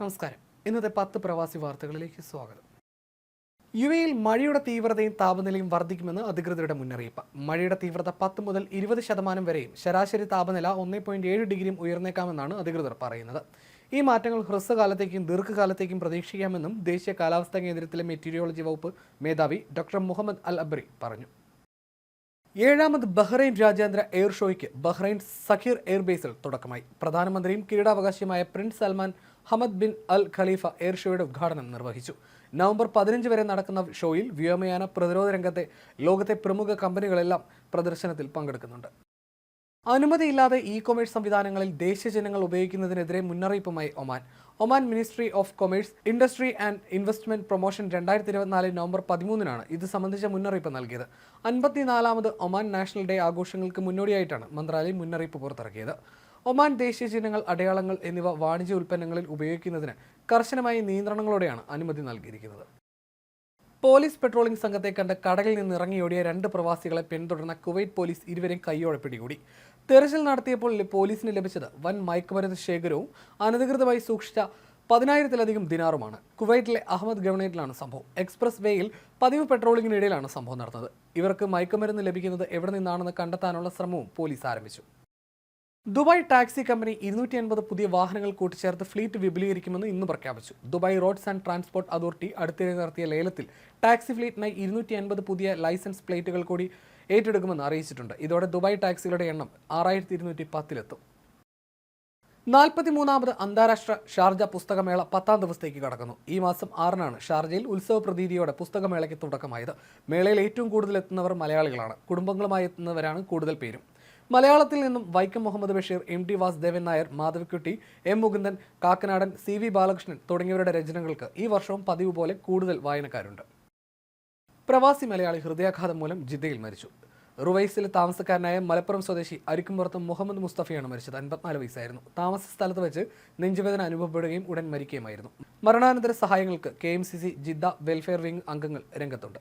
നമസ്കാരം. ഇന്നത്തെ പത്ത് പ്രവാസി വാർത്തകളിലേക്ക് സ്വാഗതം. യു എയിൽ മഴയുടെ തീവ്രതയും താപനിലയും വർദ്ധിക്കുമെന്ന് അധികൃതരുടെ മുന്നറിയിപ്പ്. മഴയുടെ തീവ്രത പത്ത് മുതൽ ഇരുപത് ശതമാനം വരെയും ശരാശരി താപനില ഒന്നേ പോയിന്റ് ഏഴ് ഡിഗ്രിയും ഉയർന്നേക്കാമെന്നാണ് അധികൃതർ പറയുന്നത്. ഈ മാറ്റങ്ങൾ ഹ്രസ്വകാലത്തേക്കും ദീർഘകാലത്തേക്കും പ്രതീക്ഷിക്കാമെന്നും ദേശീയ കാലാവസ്ഥാ കേന്ദ്രത്തിലെ മെറ്റീരിയോളജി വകുപ്പ് മേധാവി ഡോക്ടർ മുഹമ്മദ് അൽ അബ്രി പറഞ്ഞു. ഏഴാമത് ബഹ്റൈൻ രാജ്യാന്തര എയർ ഷോയ്ക്ക് ബഹ്റൈൻ സഖീർ എയർബേസിൽ തുടക്കമായി. പ്രധാനമന്ത്രിയും കിരീടാവകാശിയുമായ prince Salman Hamad bin Al Khalifa air ഷോയുടെ ഉദ്ഘാടനം നിർവഹിച്ചു. നവംബർ പതിനഞ്ച് വരെ നടക്കുന്ന ഷോയിൽ വ്യോമയാന പ്രതിരോധ രംഗത്തെ ലോകത്തെ പ്രമുഖ കമ്പനികളെല്ലാം പ്രദർശനത്തിൽ പങ്കെടുക്കുന്നുണ്ട്. അനുമതിയില്ലാതെ ഇ കൊമേഴ്സ് സംവിധാനങ്ങളിൽ ദേശീയ ജനങ്ങൾ ഉപയോഗിക്കുന്നതിനെതിരെ മുന്നറിയിപ്പുമായി Oman. Oman ministry of commerce industry and investment promotion രണ്ടായിരത്തി ഇരുപത്തിനാല് നവംബർ പതിമൂന്നിനാണ് ഇത് സംബന്ധിച്ച മുന്നറിയിപ്പ് നൽകിയത്. അൻപത്തിനാലാമത് ഒമാൻ നാഷണൽ ഡേ ആഘോഷങ്ങൾക്ക് മുന്നോടിയായിട്ടാണ് മന്ത്രാലയം മുന്നറിയിപ്പ് പുറത്തിറക്കിയത്. ഒമാൻ ദേശീയ ചിഹ്നങ്ങൾ അടയാളങ്ങൾ എന്നിവ വാണിജ്യ ഉൽപ്പന്നങ്ങളിൽ ഉപയോഗിക്കുന്നതിന് കർശനമായ നിയന്ത്രണങ്ങളോടെയാണ് അനുമതി നൽകിയിരിക്കുന്നത്. പോലീസ് പെട്രോളിംഗ് സംഘത്തെ കണ്ട് കടലിൽ നിന്ന് ഇറങ്ങിയോടിയ രണ്ട് പ്രവാസികളെ പിന്തുടർന്ന കുവൈറ്റ് പോലീസ് ഇരുവരെയും കൈയോടെ പിടികൂടി. തെരച്ചിൽ നടത്തിയപ്പോൾ പോലീസിന് ലഭിച്ചത് വൻ മയക്കുമരുന്ന് ശേഖരവും അനധികൃതമായി സൂക്ഷിച്ച പതിനായിരത്തിലധികം ദിനാറുമാണ്. കുവൈറ്റിലെ അഹമ്മദ് ഗവൺമെന്റിലാണ് സംഭവം. എക്സ്പ്രസ് വേയിൽ പതിവ് പെട്രോളിംഗിനിടയിലാണ് സംഭവം നടന്നത്. ഇവർക്ക് മയക്കുമരുന്ന് ലഭിക്കുന്നത് എവിടെ നിന്നാണെന്ന് കണ്ടെത്താനുള്ള ശ്രമവും പോലീസ് ആരംഭിച്ചു. ദുബായ് ടാക്സി കമ്പനി ഇരുന്നൂറ്റി അൻപത് പുതിയ വാഹനങ്ങൾ കൂട്ടിച്ചേർത്ത് ഫ്ലീറ്റ് വിപുലീകരിക്കുമെന്ന് ഇന്ന് പ്രഖ്യാപിച്ചു. Dubai roads and transport authority അടുത്തിടെ നടത്തിയ ലേലത്തിൽ ടാക്സി ഫ്ലീറ്റിനായി ഇരുന്നൂറ്റി അൻപത് പുതിയ ലൈസൻസ് പ്ലേറ്റുകൾ കൂടി ഏറ്റെടുക്കുമെന്ന് അറിയിച്ചിട്ടുണ്ട്. ഇതോടെ ദുബായ് ടാക്സികളുടെ എണ്ണം ആറായിരത്തി ഇരുന്നൂറ്റി പത്തിലെത്തും നാൽപ്പത്തിമൂന്നാമത് അന്താരാഷ്ട്ര ഷാർജ പുസ്തകമേള പത്താം ദിവസത്തേക്ക് കടക്കുന്നു. ഈ മാസം ആറിനാണ് ഷാർജയിൽ ഉത്സവ പ്രതീതിയോടെ പുസ്തകമേളയ്ക്ക് തുടക്കമായത്. മേളയിൽ ഏറ്റവും കൂടുതൽ എത്തുന്നവർ മലയാളികളാണ്. കുടുംബങ്ങളുമായി എത്തുന്നവരാണ് കൂടുതൽ പേരും. മലയാളത്തിൽ നിന്നും Vaikom Muhammad Basheer M T Vasudevan Nair Madhavikutty M Mukundan Kakkanadan C V Balakrishnan തുടങ്ങിയവരുടെ രചനകൾക്ക് ഈ വർഷവും പതിവ് പോലെ കൂടുതൽ വായനക്കാരുണ്ട്. പ്രവാസി മലയാളി ഹൃദയാഘാതം മൂലം ജിദ്ദയിൽ മരിച്ചു. റുവൈസിലെ താമസക്കാരനായ മലപ്പുറം സ്വദേശി അരിക്കുംപുറത്ത് മുഹമ്മദ് മുസ്തഫയാണ് മരിച്ചത്. അൻപത്തിനാല് വയസ്സായിരുന്നു. താമസ സ്ഥലത്ത് വെച്ച് നെഞ്ചുവേദന അനുഭവപ്പെടുകയും ഉടൻ മരിക്കുകയുമായിരുന്നു. മരണാനന്തര സഹായങ്ങൾക്ക് കെ ജിദ്ദ വെൽഫെയർ വിംഗ് അംഗങ്ങൾ രംഗത്തുണ്ട്.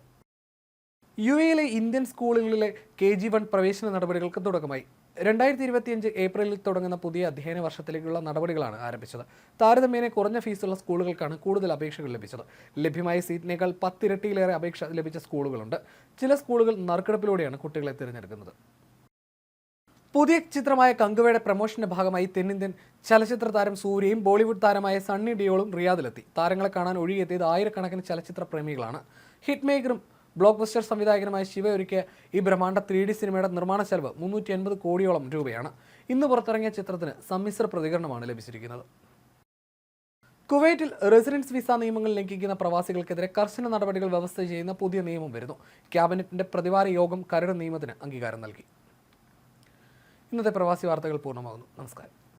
യു എയിലെ ഇന്ത്യൻ സ്കൂളുകളിലെ കെ ജി വൺ പ്രവേശന നടപടികൾക്ക് തുടക്കമായി. രണ്ടായിരത്തി ഇരുപത്തിയഞ്ച് ഏപ്രിലിൽ തുടങ്ങുന്ന പുതിയ അധ്യയന വർഷത്തിലേക്കുള്ള നടപടികളാണ് ആരംഭിച്ചത്. താരതമ്യേന കുറഞ്ഞ ഫീസുള്ള സ്കൂളുകൾക്കാണ് കൂടുതൽ അപേക്ഷകൾ ലഭിച്ചത്. ലഭ്യമായ സീറ്റിനേക്കാൾ പത്തിരട്ടിയിലേറെ അപേക്ഷ ലഭിച്ച സ്കൂളുകളുണ്ട്. ചില സ്കൂളുകൾ നറുക്കെടുപ്പിലൂടെയാണ് കുട്ടികളെ തിരഞ്ഞെടുക്കുന്നത്. പുതിയ ചിത്രമായ കങ്കുവയുടെ പ്രമോഷന്റെ ഭാഗമായി തെന്നിന്ത്യൻ ചലച്ചിത്ര താരം സൂര്യയും ബോളിവുഡ് താരമായ സണ്ണി ഡിയോളും റിയാദിലെത്തി. താരങ്ങളെ കാണാൻ ഒഴുകിയെത്തിയത് ആയിരക്കണക്കിന് ചലച്ചിത്ര പ്രേമികളാണ്. ഹിറ്റ് മേക്കറും ബ്ലോക്ക് ബസ്റ്റർ സംവിധായകനുമായ ശിവ ഈ ബ്രഹ്മാണ്ഡ ത്രീ ഡി സിനിമയുടെ നിർമ്മാണ ചെലവ് മുന്നൂറ്റി എൺപത് കോടിയോളം രൂപയാണ്. ഇന്ന് പുറത്തിറങ്ങിയ ചിത്രത്തിന് സമ്മിശ്ര പ്രതികരണമാണ് ലഭിച്ചിരിക്കുന്നത്. കുവൈറ്റിൽ റെസിഡൻസ് വിസ നിയമങ്ങൾ ലംഘിക്കുന്ന പ്രവാസികൾക്കെതിരെ കർശന നടപടികൾ വ്യവസ്ഥ ചെയ്യുന്ന പുതിയ നിയമം വരുന്നു. ക്യാബിനറ്റിന്റെ പ്രതിവാര യോഗം കരട് നിയമത്തിന് അംഗീകാരം നൽകി. ഇന്നത്തെ പ്രവാസി വാർത്തകൾ പൂർണമാകുന്നു. നമസ്കാരം.